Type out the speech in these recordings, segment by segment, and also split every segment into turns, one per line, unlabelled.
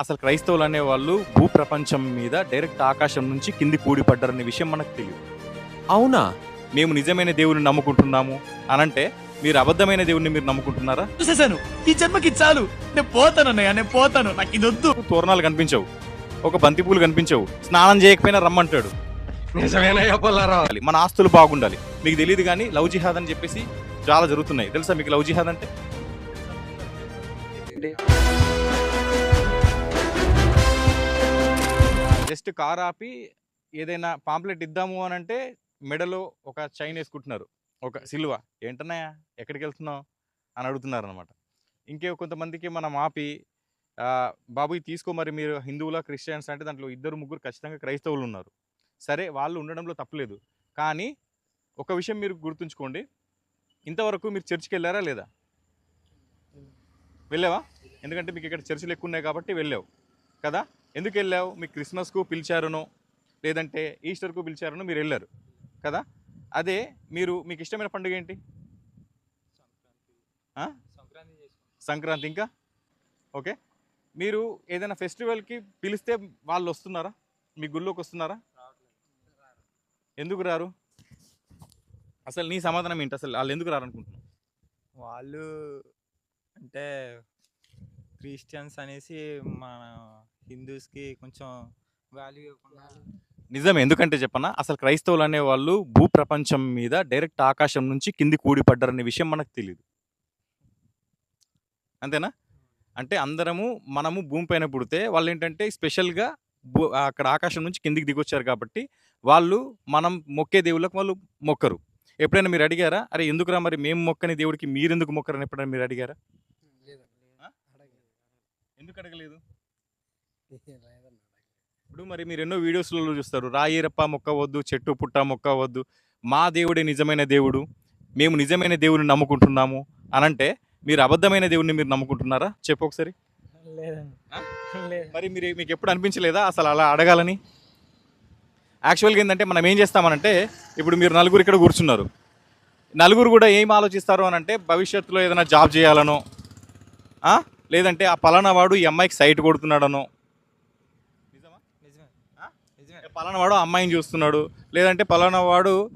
అసలు క్రైస్తవులు అనే వాళ్ళు భూప్రపంచం మీద డైరెక్ట్ ఆకాశం నుంచి కింది కూడిపడ్డారనే విషయం మనకు తెలియదు.
అవునా?
మేము నిజమైన దేవుని నమ్ముకుంటున్నాము అనంటే మీరు అబద్ధమైన దేవుడిని మీరు నమ్ముకుంటున్నారా?
చూసేశాను. ఈ జన్మకి చాలు. నేను పోతాను అన్నయ్య నేను పోతాను. నాకు ఇది వద్దు.
తోరణాలు కనిపించవు. ఒక బంతిపూలు కనిపించవు. స్నానం చేయకపోయినా రమ్మంటాడు.
నిజమేనయ్యా పుల్లారావు?
మన ఆస్తులు బాగుండాలి. మీకు తెలియదు కానీ లవ్ జిహాద్ అని చెప్పేసి చాలా జరుగుతున్నాయి. తెలుసా మీకు లవ్ జిహాద్ అంటే? జస్ట్ కార్ ఆపి ఏదైనా పాంప్లెట్ ఇద్దాము అని అంటే మెడలో ఒక చైన్ వేసుకుంటున్నారు. ఒక సిల్వ. ఏంటన్నాయా ఎక్కడికి వెళ్తున్నావు అని అడుగుతున్నారు అనమాట ఇంకే కొంతమందికి మనం ఆపి బాబు తీసుకో మరి మీరు హిందువుల క్రిస్టియన్స్ అంటే దాంట్లో ఇద్దరు ముగ్గురు ఖచ్చితంగా క్రైస్తవులు ఉన్నారు. సరే వాళ్ళు ఉండడంలో తప్పలేదు. కానీ ఒక విషయం మీరు గుర్తుంచుకోండి. ఇంతవరకు మీరు చర్చికి వెళ్ళారా లేదా? వెళ్ళావా? ఎందుకంటే మీకు ఇక్కడ చర్చిలు ఎక్కువ ఉన్నాయి కాబట్టి వెళ్ళావు. కదా? ఎందుకు వెళ్ళావు? మీకు క్రిస్మస్కు పిలిచారునో లేదంటే ఈస్టర్కు పిలిచారనో మీరు వెళ్ళారు కదా? అదే మీరు మీకు ఇష్టమైన పండుగ ఏంటి? సంక్రాంతి ఇంకా? ఓకే. మీరు ఏదైనా ఫెస్టివల్కి పిలిస్తే వాళ్ళు వస్తున్నారా? మీ గుళ్ళోకి వస్తున్నారా? ఎందుకు రారు? అసలు నీ సమాధానం ఏంటి? అసలు వాళ్ళు ఎందుకు రారనుకుంటున్నావు?
వాళ్ళు అంటే క్రిస్టియన్స్ అనేసి మన హిందూస్కి కొంచెం వాల్యూ ఇవ్వకుండా
నిజం ఎందుకంటే చెప్పనా అసలు క్రైస్తవులు అనే వాళ్ళు భూప్రపంచం మీద డైరెక్ట్ ఆకాశం నుంచి కింది కూడిపడ్డారనే విషయం మనకు తెలియదు అంతేనా? అంటే అందరము మనము భూమి పైన పుడితే వాళ్ళు ఏంటంటే స్పెషల్గా భూ అక్కడ ఆకాశం నుంచి కిందికి దిగొచ్చారు కాబట్టి వాళ్ళు మనం మొక్కే దేవుళ్ళకు వాళ్ళు మొక్కరు. ఎప్పుడైనా మీరు అడిగారా? అరే ఎందుకురా మరి మేము మొక్కని దేవుడికి మీరు ఎందుకు మొక్కరని ఎప్పుడైనా మీరు అడిగారా? ఎందుకు అడగలేదు? ఇప్పుడు మరి మీరు ఎన్నో వీడియోస్లలో చూస్తారు రాయేరప్ప మొక్కవద్దు చెట్టు పుట్ట మొక్కవద్దు మా దేవుడే నిజమైన దేవుడు మేము నిజమైన దేవుడిని నమ్ముకుంటున్నాము అనంటే మీరు అబద్ధమైన దేవుడిని మీరు నమ్ముకుంటున్నారా? చెప్పు ఒకసారి. మరి మీరు మీకు ఎప్పుడు అనిపించలేదా అసలు అలా అడగాలని? యాక్చువల్గా ఏంటంటే మనం ఏం చేస్తామనంటే ఇప్పుడు మీరు నలుగురు ఇక్కడ కూర్చున్నారు. నలుగురు కూడా ఏం ఆలోచిస్తారు అని అంటే భవిష్యత్తులో ఏదైనా జాబ్ చేయాలనో? లేదంటే ఆ పలానా వాడు ఈ అమ్మాయికి సైట్ కొడుతున్నాడనో పలానా వాడు అమ్మాయిని చూస్తున్నాడు లేదంటే పలానా వాడు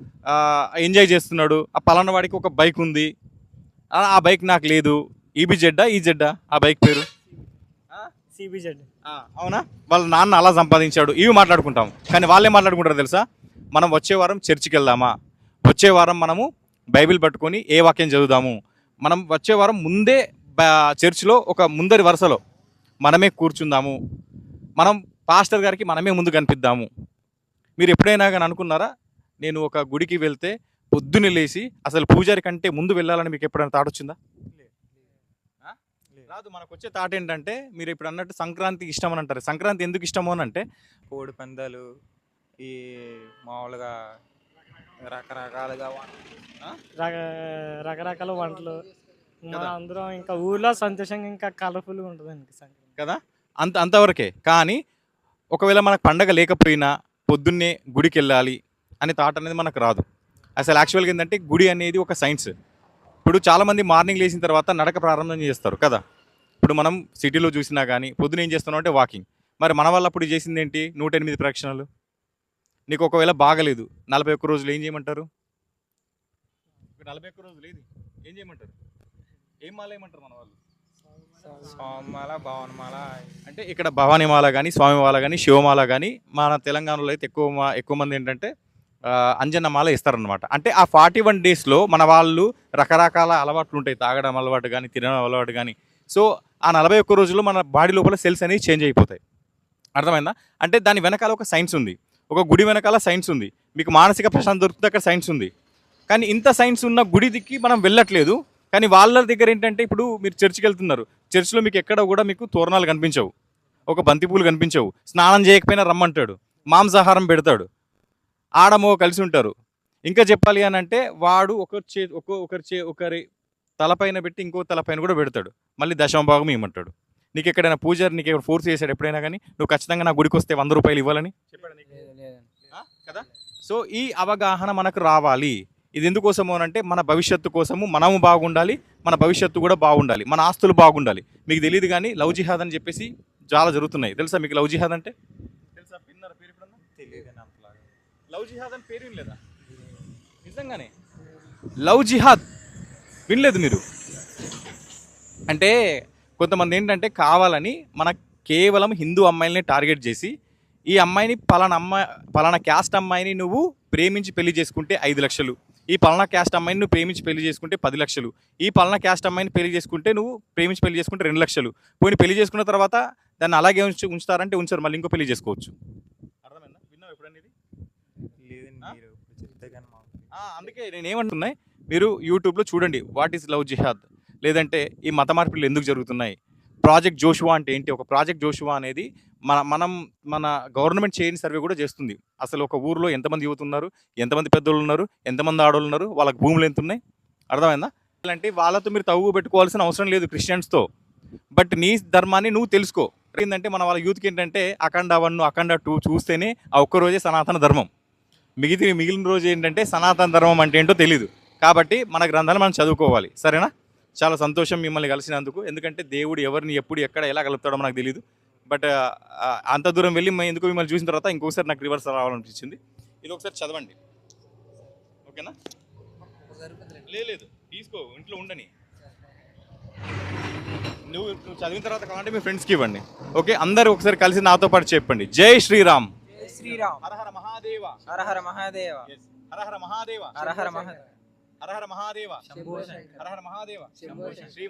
ఎంజాయ్ చేస్తున్నాడు. ఆ పలానా వాడికి ఒక బైక్ ఉంది. ఆ, బైక్ నాకు లేదు. ఈబి జెడ్డా ఈ జెడ్డా ఆ? బైక్ పేరు?
సిబిజెడ్
ఆ, అవునా? వాళ్ళ నాన్న అలా సంపాదించాడు. ఇవి మాట్లాడుకుంటాం. కానీ వాళ్ళే మాట్లాడుకుంటారు తెలుసా? మనం వచ్చే వారం చర్చికి వెళ్దామా? వచ్చే వారం మనము బైబిల్ పట్టుకొని ఏ వాక్యం చదువుదాము? మనం వచ్చే వారం ముందే చర్చిలో ఒక ముందరి వరుసలో మనమే కూర్చుందాము. మనం పాస్టర్ గారికి మనమే ముందు కనిపిద్దాము. మీరు ఎప్పుడైనా కానీ అనుకున్నారా? నేను ఒక గుడికి వెళ్తే పొద్దున్నే లేచి అసలు పూజారి కంటే ముందు వెళ్ళాలని మీకు ఎప్పుడైనా థాట్ వచ్చిందా? రాదు మనకు వచ్చే థాట్ ఏంటంటే మీరు ఇప్పుడు అన్నట్టు సంక్రాంతి ఇష్టం అని అంటారు. సంక్రాంతి ఎందుకు ఇష్టము అని అంటే
కోడి పందాలు ఈ మామూలుగా రకరకాలుగా
రకరకాల వంటలు. అందరం ఇంకా ఊర్లో సంతోషంగా ఇంకా కలర్ఫుల్గా సంక్రాంతి.
కదా? అంత అంతవరకే. కానీ ఒకవేళ మనకు పండగ లేకపోయినా పొద్దున్నే గుడికి వెళ్ళాలి అనే థాట్ అనేది మనకు రాదు. అసలు యాక్చువల్గా ఏంటంటే గుడి అనేది ఒక సైన్స్ ఇప్పుడు చాలామంది మార్నింగ్ లేచిన తర్వాత నడక ప్రారంభం చేస్తారు కదా. ఇప్పుడు మనం సిటీలో చూసినా కానీ పొద్దున ఏం చేస్తున్నాం అంటే వాకింగ్ మరి మన వల్ల అప్పుడు చేసింది ఏంటి? నూట ఎనిమిది ప్రక్షణలు నీకు ఒకవేళ బాగలేదు నలభై ఒక్క రోజులు ఏం చేయమంటారు? నలభై ఒక్క రోజులు ఏది? ఏం చేయమంటారు? ఏం మాలేయమంటారు మన వాళ్ళు?
సోమమాల భవనమాల.
అంటే ఇక్కడ భవానీమాల కానీ స్వామిమాల కానీ శివమాల కానీ మన తెలంగాణలో అయితే ఎక్కువ ఎక్కువ మంది ఏంటంటే అంజన్నమాల ఇస్తారనమాట అంటే ఆ ఫార్టీ వన్ డేస్లో మన వాళ్ళు రకరకాల అలవాట్లు ఉంటాయి తాగడం అలవాటు కానీ తినడం అలవాటు కానీ సో ఆ నలభై ఒక్క రోజుల్లో మన బాడీ లోపల సెల్స్ అనేవి చేంజ్ అయిపోతాయి. అర్థమైందా? అంటే దాని వెనకాల ఒక సైన్స్ ఉంది. ఒక గుడి వెనకాల సైన్స్ ఉంది. మీకు మానసిక ప్రశాంతత దొరుకుతుంది అక్కడ సైన్స్ ఉంది. కానీ ఇంత సైన్స్ ఉన్న గుడికి మనం వెళ్ళట్లేదు. కానీ వాళ్ళ దగ్గర ఏంటంటే ఇప్పుడు మీరు చర్చికి వెళ్తున్నారు. చర్చిలో మీకు ఎక్కడ కూడా మీకు తోరణాలు కనిపించవు. ఒక బంతిపూలు కనిపించవు. స్నానం చేయకపోయినా రమ్మంటాడు. మాంసాహారం పెడతాడు. ఆడమో కలిసి ఉంటారు. ఇంకా చెప్పాలి అని అంటే వాడు ఒకరి చే ఒక్కో ఒకరి చే ఒకరి తలపైన పెట్టి ఇంకో తలపైన కూడా పెడతాడు. మళ్ళీ దశమ భాగం ఇవ్వమంటాడు నీకు ఎక్కడైనా పూజారి నీకు ఎవరు ఫోర్స్ చేశాడు ఎప్పుడైనా కానీ నువ్వు ఖచ్చితంగా నా గుడికి వస్తే వంద రూపాయలు ఇవ్వాలని? చెప్పాడు? కదా? సో ఈ అవగాహన మనకు రావాలి. ఇది ఎందుకోసము అని అంటే మన భవిష్యత్తు కోసము మనము బాగుండాలి మన భవిష్యత్తు కూడా బాగుండాలి మన ఆస్తులు బాగుండాలి. మీకు తెలియదు కానీ లవ్ జిహాద్ అని చెప్పేసి చాలా జరుగుతున్నాయి. తెలుసా మీకు లవ్ జిహాద్ అంటే? తెలుసా? విన్నారా పేరు ఎప్పుడన్నా?
తెలియదు అంతలాగా.
లవ్ జిహాద్ అని పేరు వినలేదా? నిజంగానే? లవ్ జిహాద్ వినలేదు మీరు? అంటే కొంతమంది ఏంటంటే కావాలని మన కేవలం హిందూ అమ్మాయిల్ని టార్గెట్ చేసి ఈ అమ్మాయిని పలానా అమ్మాయి పలానా క్యాస్ట్ అమ్మాయిని నువ్వు ప్రేమించి పెళ్ళి చేసుకుంటే ఐదు లక్షలు. ఈ పలానా క్యాస్ట్ అమ్మాయిని నువ్వు ప్రేమించి పెళ్ళి చేసుకుంటే పది లక్షలు. ఈ పలానా క్యాస్ట్ అమ్మాయిని పెళ్ళి చేసుకుంటే నువ్వు ప్రేమించి పెళ్ళి చేసుకుంటే రెండు లక్షలు. పోయి పెళ్ళి చేసుకున్న తర్వాత దాన్ని అలాగే ఉంచి ఉంచుతారంటే ఉంచారు మళ్ళీ ఇంకో పెళ్ళి చేసుకోవచ్చు. అర్థమైందా? విన్నావు ఆ, అందుకే నేను ఏమంటున్నాయి మీరు యూట్యూబ్లో చూడండి వాట్ ఈస్ లవ్ జిహాద్ లేదంటే ఈ మత మార్పిడులు ఎందుకు జరుగుతున్నాయి? ప్రాజెక్ట్ జోషువా అంటే ఏంటి? ఒక ప్రాజెక్ట్ జోషువా అనేది మన మనం మన గవర్నమెంట్ చేయని సర్వే కూడా చేస్తుంది. అసలు ఒక ఊర్లో ఎంతమంది యువత ఉన్నారు? ఎంతమంది పెద్దోళ్ళు ఉన్నారు? ఎంతమంది ఆడవాళ్ళు ఉన్నారు? వాళ్ళకి భూములు ఎంత ఉన్నాయి? అర్థమైందా? అంటే వాళ్ళతో మీరు తవ్వు పెట్టుకోవాల్సిన అవసరం లేదు క్రిస్టియన్స్తో. బట్ నీ ధర్మాన్ని నువ్వు తెలుసుకో. ఏంటంటే మన వాళ్ళ యూత్కి ఏంటంటే అఖండ వన్ అఖండ టూ చూస్తేనే ఆ ఒక్క రోజే సనాతన ధర్మం. మిగిలిన మిగిలిన రోజు ఏంటంటే సనాతన ధర్మం అంటే ఏంటో తెలియదు కాబట్టి మన గ్రంథాలు మనం చదువుకోవాలి. సరేనా? చాలా సంతోషం మిమ్మల్ని కలిసినందుకు. ఎందుకంటే దేవుడు ఎవరిని ఎప్పుడు ఎక్కడ ఎలా కలుపుతాడో మనకు తెలియదు బట్ అంత దూరం వెళ్ళి ఎందుకు మిమ్మల్ని చూసిన తర్వాత ఇంకొకసారి నాకు రివర్స్ రావాలనిపించింది. ఇది ఒకసారి చదవండి. ఓకేనా? లేదు. తీసుకో. ఇంట్లో ఉండని. నువ్వు చదివిన తర్వాత కావాలంటే మీ ఫ్రెండ్స్కి ఇవ్వండి. ఓకే? అందరూ ఒకసారి కలిసి నాతో పాటు చెప్పండి. జై శ్రీరామ్.
శ్రీరామ్.
హర హర మహాదేవ.
హర హర మహాదేవ.
Yes. హర హర మహాదేవ.
హర హర మహా
హర హర మహాదేవ.
శంభో శంకర.
హర హర మహాదేవ. శ్రీ